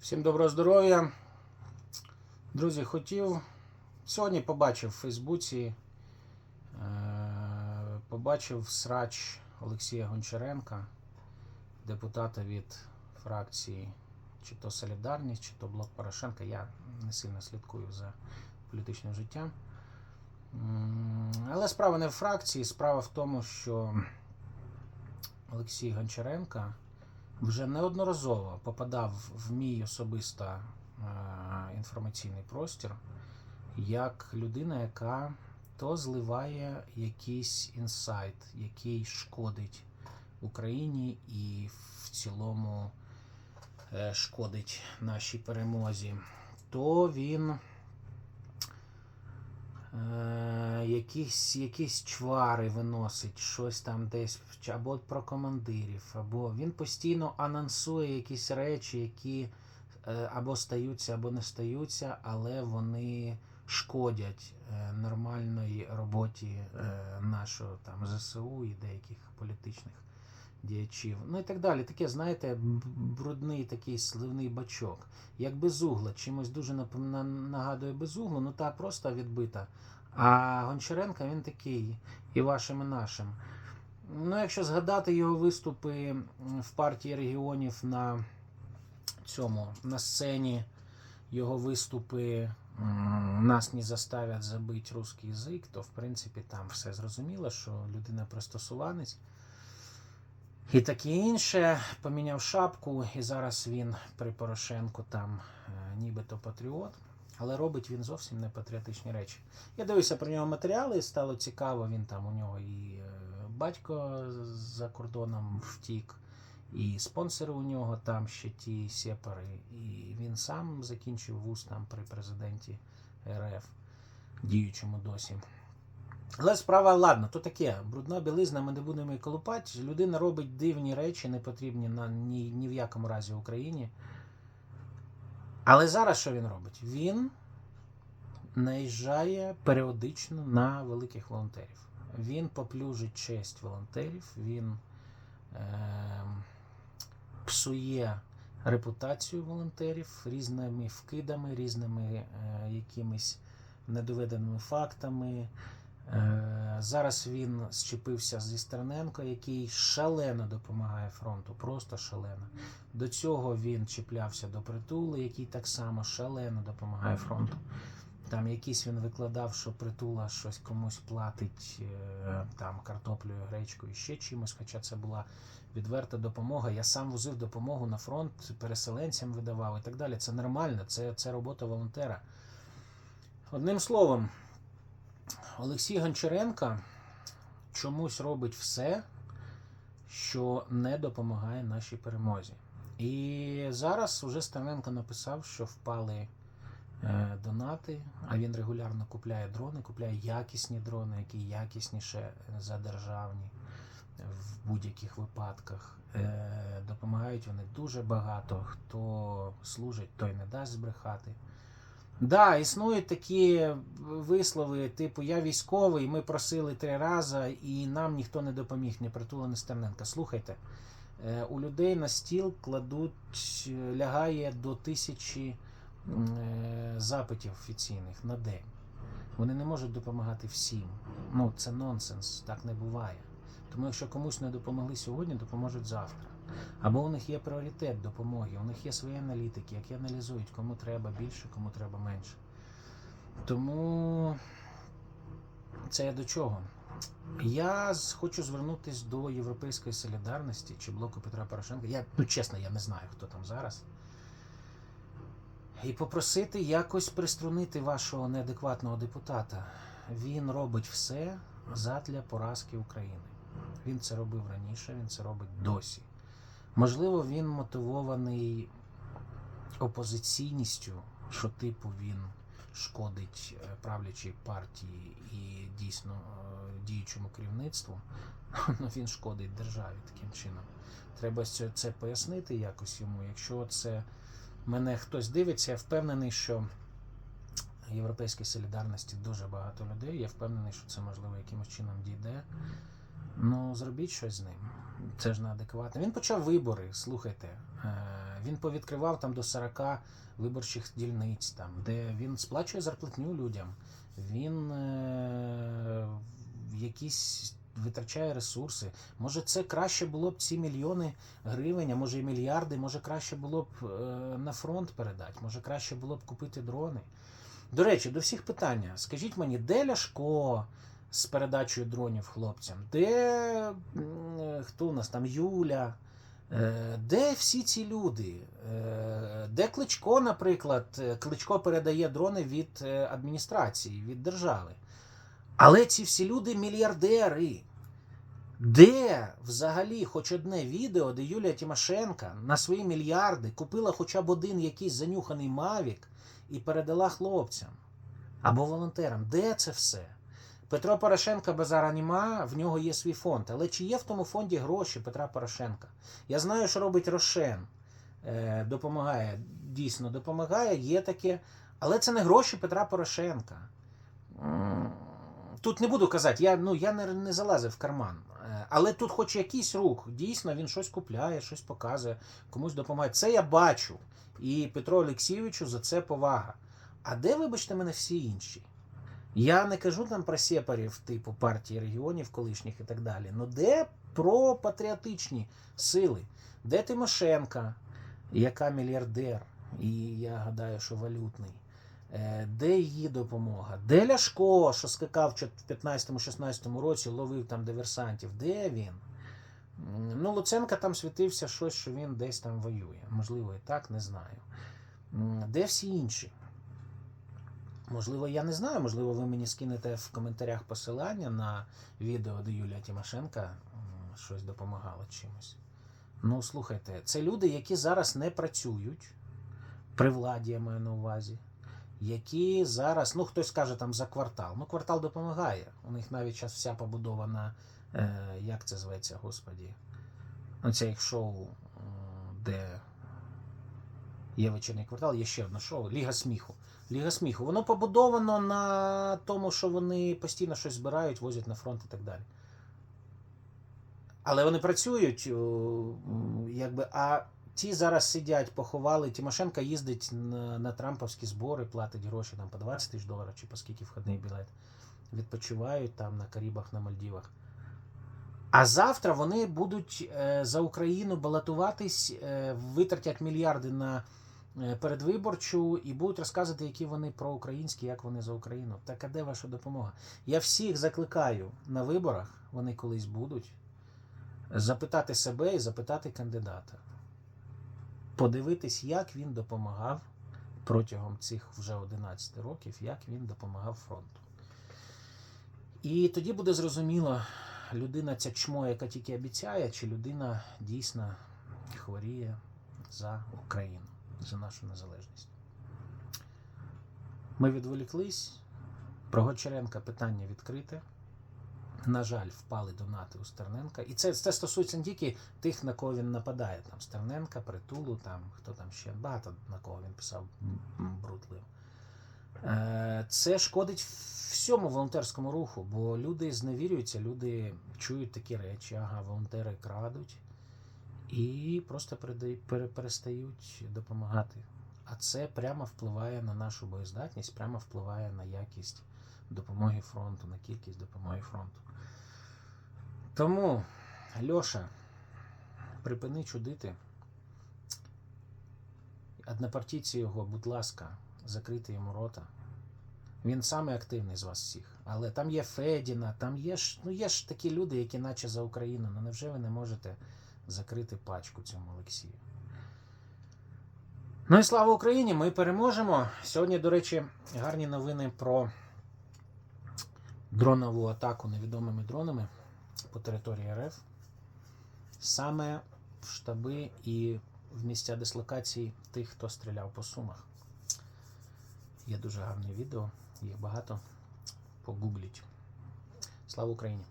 Всім доброго здоров'я. Друзі, хотів. Сьогодні побачив в Фейсбуці, е, побачив срач Олексія Гончаренка, депутата від фракції чи то Солідарність, чи то Блок Порошенка. Я не сильно слідкую за політичним життям. Але справа не в фракції, справа в тому, що Олексій Гончаренка вже неодноразово попадав в мій особисто е, інформаційний простір як людина, яка то зливає якийсь інсайт, який шкодить Україні і в цілому е, шкодить нашій перемозі, то він е, якісь, якісь чвари виносить, щось там десь або про командирів, або він постійно анонсує якісь речі, які е, або стаються, або не стаються, але вони шкодять е, нормальної роботі е, нашого там ЗСУ і деяких політичних діячів. Ну і так далі. Таке, знаєте, брудний такий сливний бачок. Як безугла, чимось дуже нагадує безуглу, ну та просто відбита. А Гончаренко він такий, і вашим, і нашим. Ну, якщо згадати його виступи в партії регіонів на цьому, на сцені, його виступи нас не заставлять забити русський язик, то в принципі там все зрозуміло, що людина пристосуванець. І таке інше, поміняв шапку, і зараз він при Порошенку там е, нібито патріот, але робить він зовсім не патріотичні речі. Я дивився про нього матеріали, стало цікаво. Він там у нього і е, батько за кордоном втік, і спонсори у нього там ще ті сепари. І він сам закінчив вуз там при президенті РФ, діючому досі. Але справа, ладно, то таке, брудна білизна, ми не будемо її колупати. Людина робить дивні речі, не потрібні на ні, ні в якому разі Україні. Але зараз що він робить? Він наїжджає періодично на великих волонтерів. Він поплюжить честь волонтерів, він е, псує репутацію волонтерів різними вкидами, різними е, якимись недоведеними фактами. Е, Зараз він зчепився зі Стерненко, який шалено допомагає фронту, просто шалено. До цього він чіплявся до притули, який так само шалено допомагає фронту. Там якийсь він викладав, що притула щось комусь платить е, там картоплею, гречкою, ще чимось, хоча це була відверта допомога. Я сам возив допомогу на фронт, переселенцям видавав і так далі. Це нормально, це, це робота волонтера. Одним словом, Олексій Гончаренко чомусь робить все, що не допомагає нашій перемозі. І зараз уже Стерненко написав, що впали е, донати, а він регулярно купляє дрони, купляє якісні дрони, які якісніше за державні в будь-яких випадках. Е, допомагають вони дуже багато. Хто служить, той не дасть збрехати. Да, існують такі вислови, типу я військовий, ми просили три рази, і нам ніхто не допоміг, ні притула, ні Стерненка. Слухайте, е, у людей на стіл кладуть, е, лягає до тисячі е, запитів офіційних на день. Вони не можуть допомагати всім. Ну, це нонсенс, так не буває. Тому якщо комусь не допомогли сьогодні, допоможуть завтра. Або у них є пріоритет допомоги, у них є свої аналітики, які аналізують, кому треба більше, кому треба менше. Тому це я до чого? Я хочу звернутися до Європейської солідарності чи блоку Петра Порошенка. Я, ну чесно, я не знаю, хто там зараз. І попросити якось приструнити вашого неадекватного депутата. Він робить все задля поразки України. Він це робив раніше, він це робить досі. Можливо, він мотивований опозиційністю, що типу він шкодить е, правлячій партії і дійсно е, діючому керівництву. Ну він шкодить державі таким чином. Треба це пояснити якось йому. Якщо це мене хтось дивиться, я впевнений, що Європейській солідарності дуже багато людей. Я впевнений, що це можливо якимось чином дійде Ну, зробіть щось з ним. Це ж неадекватно. Він почав вибори, слухайте. Е, Він повідкривав там до 40 виборчих дільниць, там, де він сплачує зарплатню людям. Він е, якісь витрачає ресурси. Може, це краще було б ці мільйони гривень, а може і мільярди, може краще було б е, на фронт передати, може краще було б купити дрони. До речі, до всіх питання. Скажіть мені, де Ляшко з передачею дронів хлопцям? Де хто у нас там Юля? Е, Де всі ці люди? Е, Де Кличко, наприклад, Е, Кличко передає дрони від адміністрації, від держави. Але ці всі люди мільярдери. Де взагалі хоч одне відео, де Юлія Тимошенка на свої мільярди купила хоча б один якийсь занюханий Мавік і передала хлопцям або волонтерам? Де це все? Петро Порошенка базара нема, в нього є свій фонд. Але чи є в тому фонді гроші Петра Порошенка? Я знаю, що робить Рошен. Е, допомагає, дійсно допомагає, є таке. Але це не гроші Петра Порошенка. Тут не буду казати, я, ну, я не, не залазив в карман. Е, Але тут хоч якийсь рух. Дійсно, він щось купляє, щось показує, комусь допомагає. Це я бачу. І Петру Олексійовичу за це повага. А де, вибачте мене, всі інші? Я не кажу там про сепарів, типу партії регіонів колишніх і так далі. Ну де про патріотичні сили? Де Тимошенка, яка мільярдер, і я гадаю, що валютний? Е, Де її допомога? Де Ляшко, що скакав в 15-16 році, ловив там диверсантів? Де він? Ну, Луценка там світився щось, що він десь там воює. Можливо, і так, не знаю. Де всі інші? Можливо, я не знаю, можливо, ви мені скинете в коментарях посилання на відео, де Юлія Тимошенка щось допомагала чимось. Ну, слухайте, це люди, які зараз не працюють при владі, я маю на увазі, які зараз, ну хтось каже там за квартал. Ну, квартал допомагає. У них навіть зараз вся побудована, е, як це зветься, господі. Оце їх шоу, де є вечірній квартал, є ще одне шоу Ліга сміху. Ліга сміху. Воно побудовано на тому, що вони постійно щось збирають, возять на фронт і так далі. Але вони працюють, якби, а ті зараз сидять, поховали. Тимошенка їздить на, на трампівські збори, платить гроші там по 20 тисяч доларів чи по скільки входний білет. Відпочивають там на Карібах, на Мальдівах. А завтра вони будуть е, за Україну балотуватись, е, витратять мільярди на передвиборчу і будуть розказувати, які вони проукраїнські, як вони за Україну. Так а де ваша допомога? Я всіх закликаю на виборах, вони колись будуть, запитати себе і запитати кандидата. Подивитись, як він допомагав протягом цих вже 11 років, як він допомагав фронту. І тоді буде зрозуміло, людина ця чмо, яка тільки обіцяє, чи людина дійсно хворіє за Україну, за нашу незалежність. Ми відволіклись. Про Гончаренка питання відкрите. На жаль, впали донати у Стерненка. І це, це стосується не тільки тих, на кого він нападає. Там Стерненка, Притулу, там хто там ще багато на кого він писав м, брудливо. Е, Це шкодить всьому волонтерському руху, бо люди зневірюються, люди чують такі речі, ага, волонтери крадуть і просто перестають допомагати. А це прямо впливає на нашу боєздатність, прямо впливає на якість допомоги фронту, на кількість допомоги фронту. Тому, Льоша, припини чудити. Однопартійці його, будь ласка, закрийте йому рота. Він самий активний з вас всіх. Але там є Федіна, там є ж, ну є ж такі люди, які наче за Україну. Ну невже ви не можете закрити пачку цьому Олексію? Ну і слава Україні! Ми переможемо. Сьогодні, до речі, гарні новини про дронову атаку невідомими дронами по території РФ. Саме в штаби і в місця дислокації тих, хто стріляв по сумах. Є дуже гарне відео, їх багато. Погугліть. Слава Україні!